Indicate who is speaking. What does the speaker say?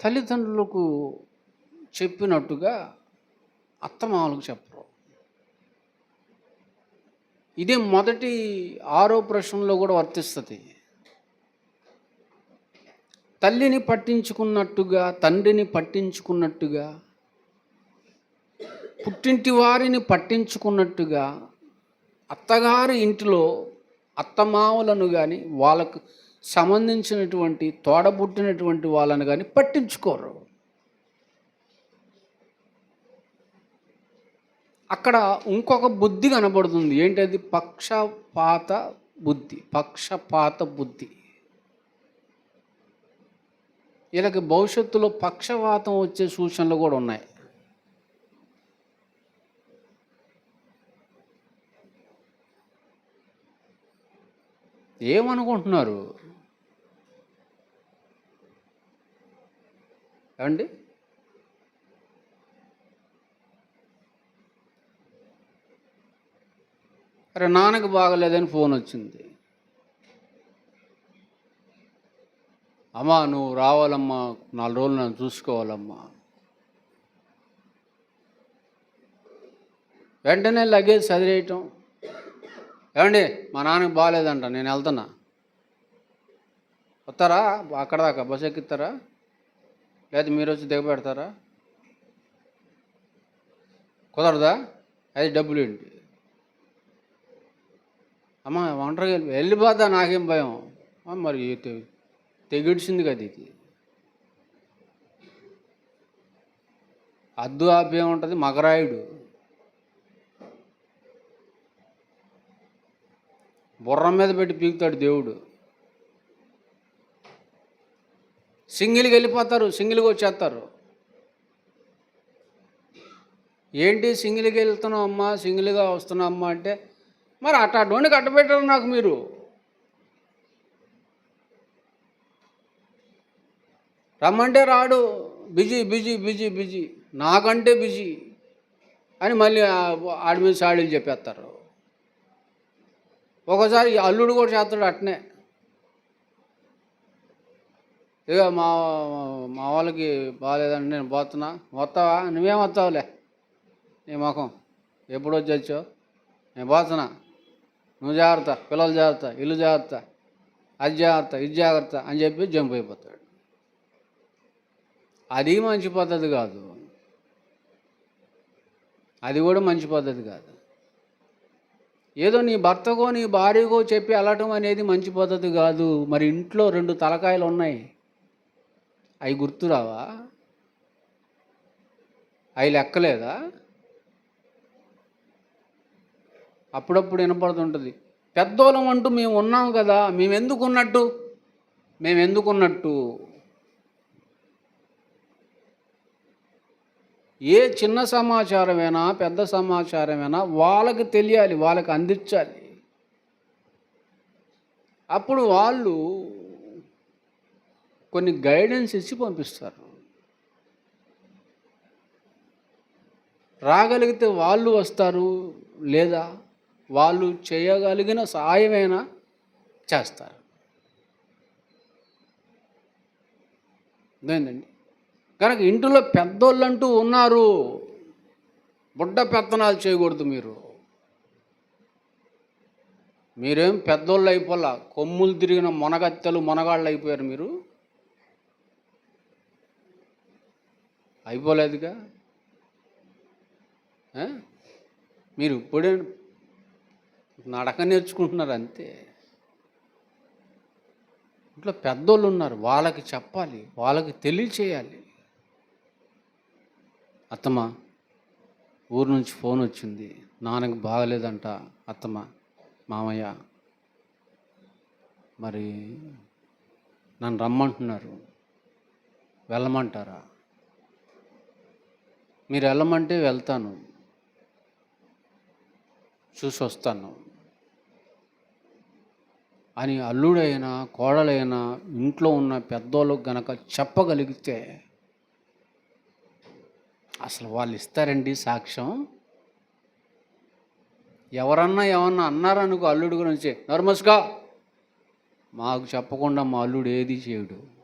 Speaker 1: తల్లిదండ్రులకు చెప్పినట్టుగా అత్తమామలకు చెప్పరు. ఇదే మొదటి ఆరో ప్రశ్నలో కూడా వర్తిస్తుంది. తల్లిని పట్టించుకున్నట్టుగా తండ్రిని పట్టించుకున్నట్టుగా పుట్టింటి వారిని పట్టించుకున్నట్టుగా అత్తగారి ఇంటిలో అత్తమామలను కానీ వాళ్ళకు సంబంధించినటువంటి తోడబుట్టినటువంటి వాళ్ళని కానీ పట్టించుకోరు. అక్కడ ఇంకొక బుద్ధి కనబడుతుంది. ఏంటది? పక్షపాత బుద్ధి. పక్షపాత బుద్ధి. వీళ్ళకి భవిష్యత్తులో పక్షపాతం వచ్చే సూచనలు కూడా ఉన్నాయి. ఏమనుకుంటున్నారు? ఏమండి? అరే నాన్నకి బాగలేదని ఫోన్ వచ్చింది. అమ్మా నువ్వు రావాలమ్మా నాలుగు రోజులు నన్ను చూసుకోవాలమ్మా. వెంటనే లగేజ్ చదివేయటం ఏమండి మా నాన్నకి బాగాలేదంట నేను వెళ్తున్నా. వస్తారా? అక్కడ దాకా బస్ ఎక్కిస్తారా? లేదా మీరు వచ్చి దిగబెడతారా కుదరదా? అది డబ్బులు ఏంటి? అమ్మ ఒంటరిగా వెళ్ళి వెళ్ళిపోతా నాకేం భయం? మరి తెగిడిచింది కదా ఇది. అద్దు ఆపే ఉంటుంది మగరాయుడు. బుర్రం మీద పెట్టి పీకుతాడు దేవుడు. సింగిల్కి వెళ్ళిపోతారు సింగిల్గా వచ్చేస్తారు. ఏంటి సింగిల్కి వెళ్తున్నాం అమ్మా సింగిల్గా వస్తున్నామ్మా అంటే మరి అట్లాంటి కట్టబెట్టారు నాకు మీరు. రమ్మంటే రాడు బిజీ బిజీ బిజీ బిజీ నాకంటే బిజీ అని మళ్ళీ ఆ- ఆడి మీద సాడీలు చెప్పేస్తారు. ఒకసారి అల్లుడు కూడా చేస్తాడు అట్నే. ఇక మా మా వాళ్ళకి బాగాలేదండి నేను పోతున్నా. వస్తావా నువ్వేం వస్తావులే? నీ ముఖం. ఎప్పుడు వచ్చి నేను పోతున్నా. నువ్వు జాగ్రత్త. పిల్లలు జాగ్రత్త. ఇల్లు జాగ్రత్త. అది జాగ్రత్త ఇది జాగ్రత్త అని చెప్పి జంప్ అయిపోతాడు. అది మంచి పద్ధతి కాదు. అది కూడా మంచి పద్ధతి కాదు. ఏదో నీ భర్తకో నీ భార్యకో చెప్పి అలటం అనేది మంచి పద్ధతి కాదు. మరి ఇంట్లో రెండు తలకాయలు ఉన్నాయి. అవి గుర్తురావా? అవి లెక్కలేదా? అప్పుడప్పుడు వినపడుతుంటుంది. పెద్దోళం అంటూ మేము ఉన్నాం కదా మేము ఎందుకు ఉన్నట్టు మేము ఎందుకున్నట్టు? ఏ చిన్న సమాచారమైనా పెద్ద సమాచారమైనా వాళ్ళకి తెలియాలి వాళ్ళకి అందించాలి. అప్పుడు వాళ్ళు కొన్ని గైడెన్స్ ఇచ్చి పంపిస్తారు. రాగలిగితే వాళ్ళు వస్తారు లేదా వాళ్ళు చేయగలిగిన సహాయమైనా చేస్తారు. అర్థమైందండి కనుక ఇంటిలో పెద్దోళ్ళంటూ ఉన్నారు. బుడ్డ పెత్తనాలు చేయకూడదు మీరు. మీరేం పెద్దోళ్ళు అయిపోలా. కొమ్ములు తిరిగిన మొనగత్తెలు మొనగాళ్ళు అయిపోయారు మీరు. అయిపోలేదుగా? మీరు ఇప్పుడే నడక నేర్చుకుంటున్నారు అంతే. ఇంట్లో పెద్దోళ్ళు ఉన్నారు వాళ్ళకి చెప్పాలి వాళ్ళకి తెలియచేయాలి. అత్తమ్మ ఊరు నుంచి ఫోన్ వచ్చింది. నాన్నకి బాగలేదంట అత్తమ్మ మామయ్య. మరి నన్ను రమ్మంటున్నారు. వెళ్ళమంటారా? మీరు వెళ్ళమంటే వెళ్తాను. చూసి వస్తాను. అని అల్లుడైనా కోడలైనా ఇంట్లో ఉన్న పెద్దోళ్ళు గనక చెప్పగలిగితే అసలు వాళ్ళు ఇస్తారండి సాక్ష్యం. ఎవరన్నా ఏమన్నా అన్నారనుకో అల్లుడు గురించి నర్మస్గా మాకు చెప్పకుండా మా అల్లుడు ఏది చేయడు.